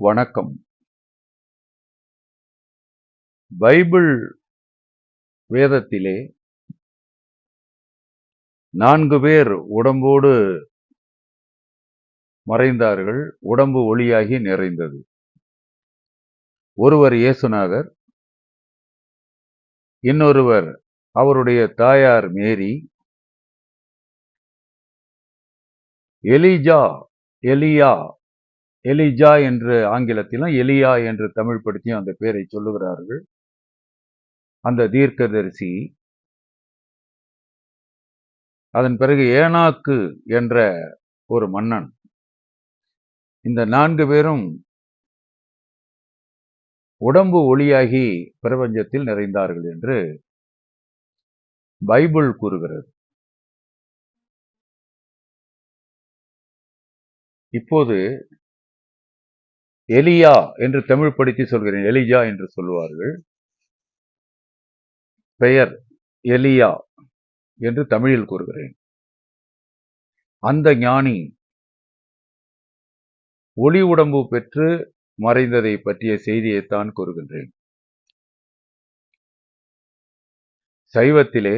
வணக்கம். பைபிள் வேதத்திலே நான்கு பேர் உடம்போடு மறைந்தார்கள் உடம்பு ஒளியாகி நிறைந்தது. ஒருவர் இயேசுநாதர் இன்னொருவர் அவருடைய தாயார் மேரி எலிஜா எலியா எலிஜா என்று ஆங்கிலத்திலும் எலியா என்று தமிழ் படுத்தியும் அந்த பேரை சொல்லுகிறார்கள். அந்த தீர்க்கதரிசி அதன் பிறகு ஏனாக்கு என்ற ஒரு மன்னன். இந்த நான்கு பேரும் உடம்பு ஒளியாகி பிரபஞ்சத்தில் நிறைந்தார்கள் என்று பைபிள் கூறுகிறது. இப்போது எலியா என்று தமிழ் படித்து சொல்கிறேன். எலிஜா என்று சொல்லுவார்கள். பெயர் எலியா என்று தமிழில் கூறுகிறேன். அந்த ஞானி ஒளி உடம்பு பெற்று மறைந்ததை பற்றிய செய்தியைத்தான் கூறுகின்றேன். சைவத்திலே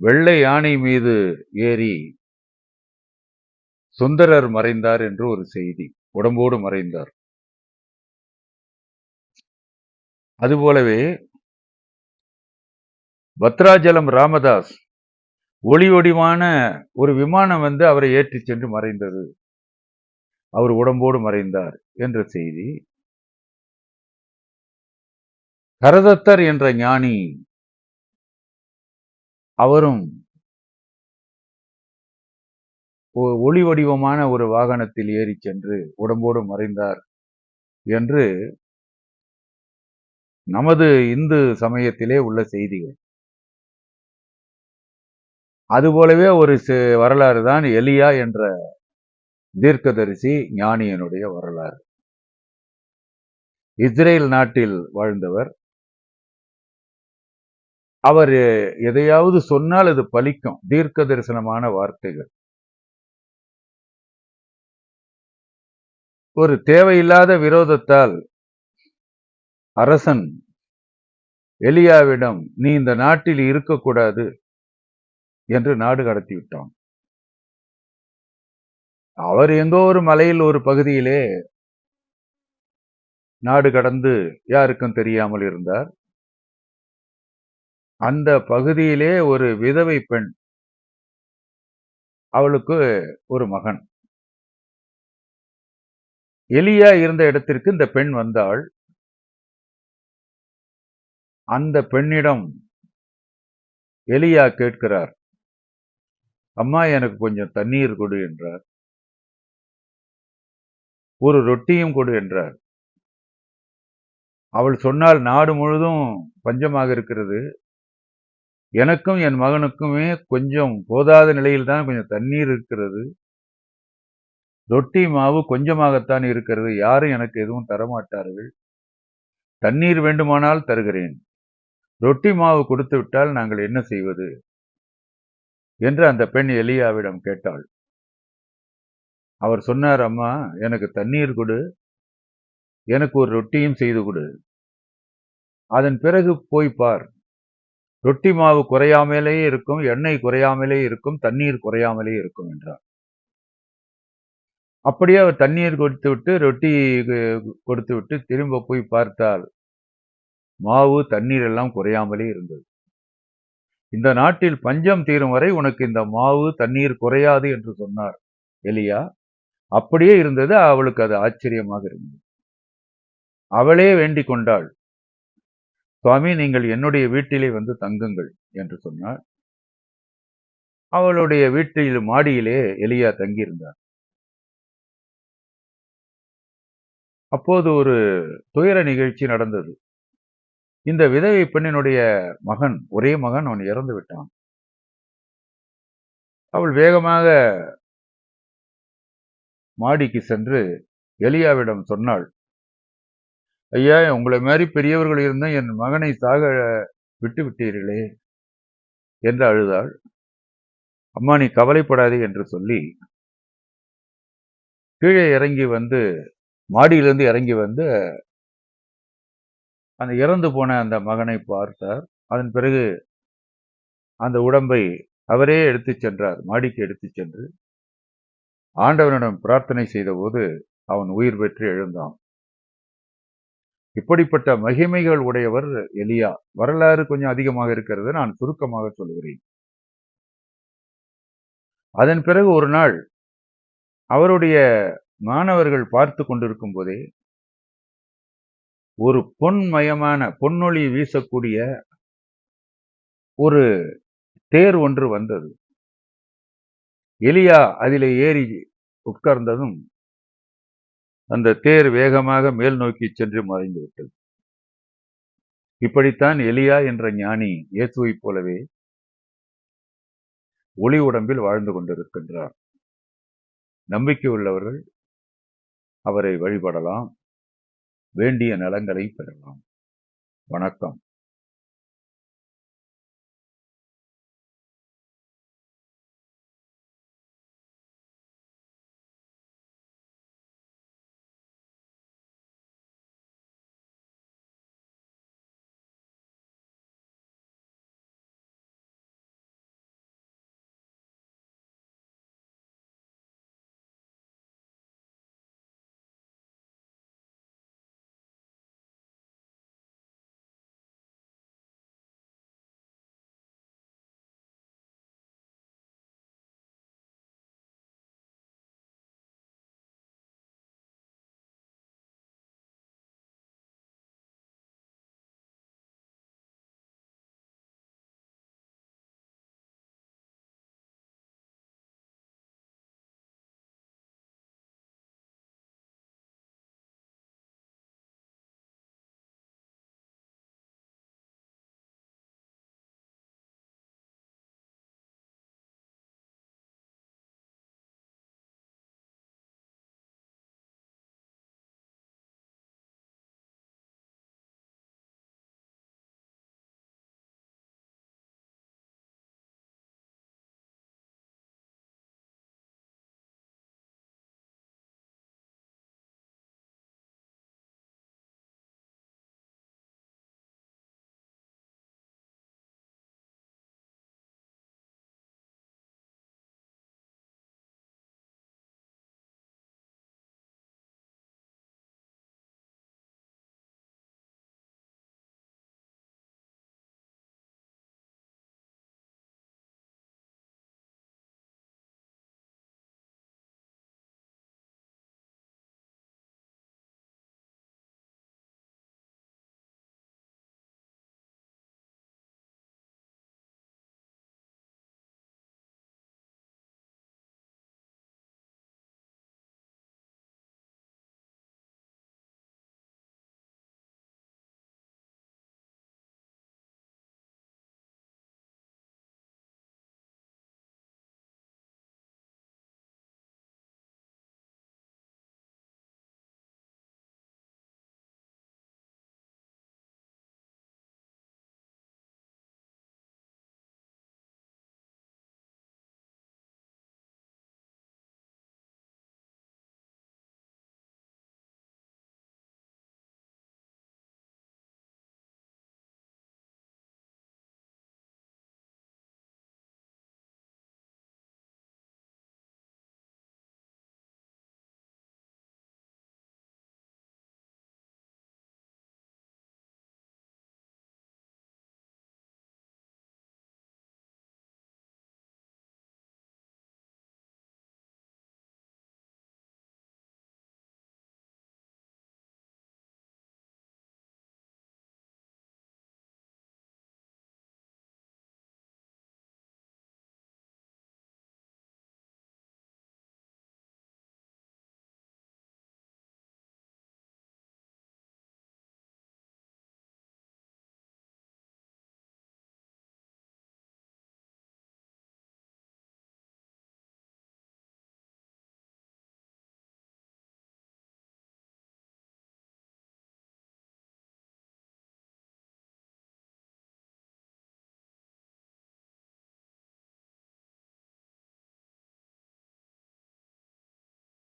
வெள்ளை யானை மீது ஏறி சுந்தரர் மறைந்தார் என்று ஒரு செய்தி. உடம்போடு மறைந்தார். அதுபோலவே பத்ராஜலம் ராமதாஸ் ஒளி ஒடிவான ஒரு விமானம் வந்து அவரை ஏற்றி சென்று மறைந்தது. அவர் உடம்போடு மறைந்தார் என்ற செய்தி. கரதத்தர் என்ற ஞானி அவரும் ஒளி வடிவமான ஒரு வாகனத்தில் ஏறி சென்று உடம்போடு மறைந்தார் என்று நமது இந்து சமயத்திலே உள்ள செய்திகள். அதுபோலவே ஒரு வரலாறு தான் எலியா என்ற தீர்க்கதரிசி ஞானியனுடைய வரலாறு. இஸ்ரேல் நாட்டில் வாழ்ந்தவர். அவர் எதையாவது சொன்னால் அது பலிக்கும் தீர்க்க தரிசனமான வார்த்தைகள். ஒரு தேவையில்லாத விரோதத்தால் அரசன் எலியாவிடம் நீ இந்த நாட்டில் இருக்கக்கூடாது என்று நாடு கடத்தி விட்டான் அவர் எங்கோ ஒரு மலையில் ஒரு பகுதியிலே நாடு கடந்து யாருக்கும் தெரியாமல் இருந்தார். அந்த பகுதியிலே ஒரு விதவை பெண் அவளுக்கு ஒரு மகன். எலியா இருந்த இடத்திற்கு இந்த பெண் வந்தாள். அந்த பெண்ணிடம் எலியா கேட்கிறார் அம்மா எனக்கு கொஞ்சம் தண்ணீர் கொடு என்றார். ஒரு ரொட்டியும் கொடு என்றார். அவள் சொன்னால் நாடு முழுதும் பஞ்சமாக இருக்கிறது. எனக்கும் என் மகனுக்குமே கொஞ்சம் போதாத நிலையில் தான் கொஞ்சம் தண்ணீர் இருக்கிறது. ரொட்டி மாவு கொஞ்சமாகத்தான் இருக்கிறது. யாரும் எனக்கு எதுவும் தரமாட்டார்கள். தண்ணீர் வேண்டுமானால் தருகிறேன். ரொட்டி மாவு கொடுத்து விட்டால் நாங்கள் என்ன செய்வது? என்று அந்த பெண் எலியாவிடம் கேட்டாள். அவர் சொன்னார் அம்மா எனக்கு தண்ணீர் கொடு. எனக்கு ஒரு ரொட்டியும் செய்து கொடு. அதன் பிறகு போய் பார். ரொட்டி மாவு குறையாமலே இருக்கும் எண்ணெய் குறையாமலே இருக்கும் தண்ணீர் குறையாமலே இருக்கும் என்றார் அப்படியே அவர் தண்ணீர் கொடுத்து விட்டு ரொட்டி கொடுத்து விட்டு திரும்ப போய் பார்த்தால் மாவு தண்ணீர் எல்லாம் குறையாமலே இருந்தது. இந்த நாட்டில் பஞ்சம் தீரும் வரை உனக்கு இந்த மாவு தண்ணீர் குறையாது என்று சொன்னார் எலியா. அப்படியே இருந்தது அவளுக்கு அது ஆச்சரியமாக இருந்தது. அவளே வேண்டிக் கொண்டாள். சுவாமி நீங்கள் என்னுடைய வீட்டிலே வந்து தங்குங்கள் என்று சொன்னாள். அவளுடைய வீட்டில் மாடியிலே எலியா தங்கியிருந்தார். அப்போது ஒரு துயர நிகழ்ச்சி நடந்தது. இந்த விதவை பெண்ணினுடைய மகன் ஒரே மகன் அவன் இறந்து விட்டான். அவள் வேகமாக மாடிக்கு சென்று எலியாவிடம் சொன்னாள் ஐயா உங்களை மாதிரி பெரியவர்கள் இருந்தும் என் மகனை சாக விட்டு விட்டீர்களே என்று அழுதாள். அம்மா நீ கவலைப்படாதே என்று சொல்லி கீழே இறங்கி வந்து மாடியிலிருந்து இறங்கி வந்து அந்த இறந்து போன அந்த மகனை பார்த்தார். அதன் பிறகு அந்த உடம்பை அவரே எடுத்துச் சென்றார் மாடிக்கு எடுத்துச் சென்று. ஆண்டவனிடம் பிரார்த்தனை செய்தபோது அவன் உயிர் பெற்று எழுந்தான். இப்படிப்பட்ட மகிமைகள் உடையவர் எலியா. வரலாறு கொஞ்சம் அதிகமாக இருக்கிறது நான் சுருக்கமாக சொல்கிறேன் அதன் பிறகு ஒரு நாள் அவருடைய மாணவர்கள் பார்த்து கொண்டிருக்கும் போதே ஒரு பொன்மயமான பொன்னொளி வீசக்கூடிய ஒரு தேர் ஒன்று வந்தது. எலியா அதிலே ஏறி உட்கார்ந்ததும் அந்த தேர் வேகமாக மேல் நோக்கி சென்று மறைந்து விட்டது. இப்படித்தான் எலியா என்ற ஞானி இயேசுவைப் போலவே ஒளி உடம்பில் வாழ்ந்து கொண்டிருக்கின்றார். நம்பிக்கை உள்ளவர்கள் அவரை வழிபடலாம். வேண்டிய நலங்களை பெறலாம். வணக்கம்.